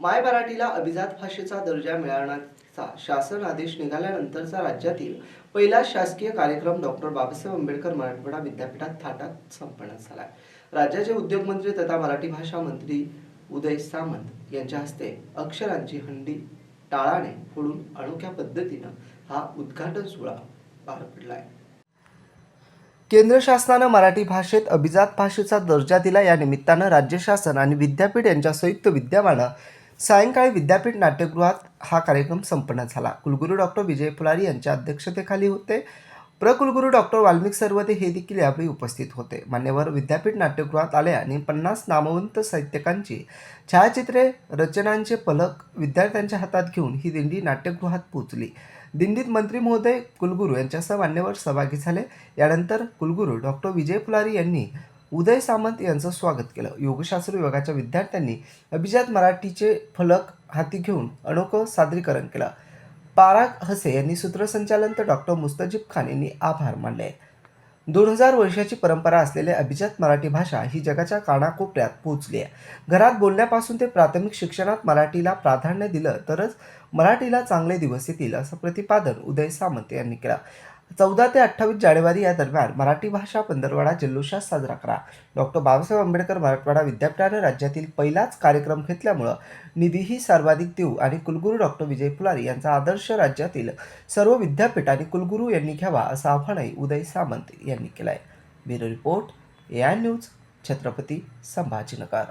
माय मराठीला अभिजात भाषेचा दर्जा मिळवण्याचा शासन आदेश निघाल्यानंतरचा राज्यातील पहिला शासकीय कार्यक्रम डॉक्टर बाबासाहेब आंबेडकर मराठवाडा विद्यापीठात थाटात संपन्न झाला. राज्याचे उद्योगमंत्री तथा मराठी भाषा मंत्री उदय सामंत यांच्या हस्ते अक्षरांची हंडी टाळाने फोडून अनोख्या पद्धतीनं हा उद्घाटन सोहळा पार पडलाय. केंद्र शासनानं मराठी भाषेत अभिजात भाषेचा दर्जा दिला या निमित्तानं राज्य शासन आणि विद्यापीठ यांच्या संयुक्त विद्यमानं सायंकाळी विद्यापीठ नाट्यगृहात हा कार्यक्रम संपन्न झाला. कुलगुरू डॉक्टर विजय फुलारी यांच्या अध्यक्षतेखाली होते. प्रकुलगुरू डॉक्टर वाल्मिक सरवते हे देखील यावेळी उपस्थित होते. मान्यवर विद्यापीठ नाट्यगृहात आले आणि पन्नास नामवंत साहित्यकांची छायाचित्रे रचनांचे फलक विद्यार्थ्यांच्या हातात घेऊन ही दिंडी नाट्यगृहात पोचली दिंडीत मंत्री महोदय कुलगुरू यांच्यासह मान्यवर सहभागी झाले. यानंतर कुलगुरू डॉक्टर विजय फुलारी यांनी उदय सामंत यांचं स्वागत केलं. योगशास्त्र विभागाच्या विद्यार्थ्यांनी अभिजात मराठीचे फलक हाती घेऊन अनोखं सादरीकरण केलं. पाराग हसे यांनी सूत्रसंचालन तर डॉक्टर मुस्तजीब खान यांनी आभार मानले. दोन हजार वर्षाची परंपरा असलेल्या अभिजात मराठी भाषा ही जगाच्या कानाकोपऱ्यात पोहोचली आहे. घरात बोलण्यापासून ते प्राथमिक शिक्षणात मराठीला प्राधान्य दिलं तरच मराठीला चांगले दिवस येतील असं प्रतिपादन उदय सामंत यांनी केलं. चौदा ते अठ्ठावीस जानेवारी या दरम्यान मराठी भाषा पंधरवडा जल्लोषात साजरा करा. डॉक्टर बाबासाहेब आंबेडकर मराठवाडा विद्यापीठानं राज्यातील पहिलाच कार्यक्रम घेतल्यामुळं निधीही सर्वाधिक देऊ आणि कुलगुरू डॉक्टर विजय फुलारी यांचा आदर्श राज्यातील सर्व विद्यापीठ आणि कुलगुरू यांनी घ्यावा असं आव्हानही उदय सामंत यांनी केलं आहे bureau report A I news Chhatrapati Sambhajinagar.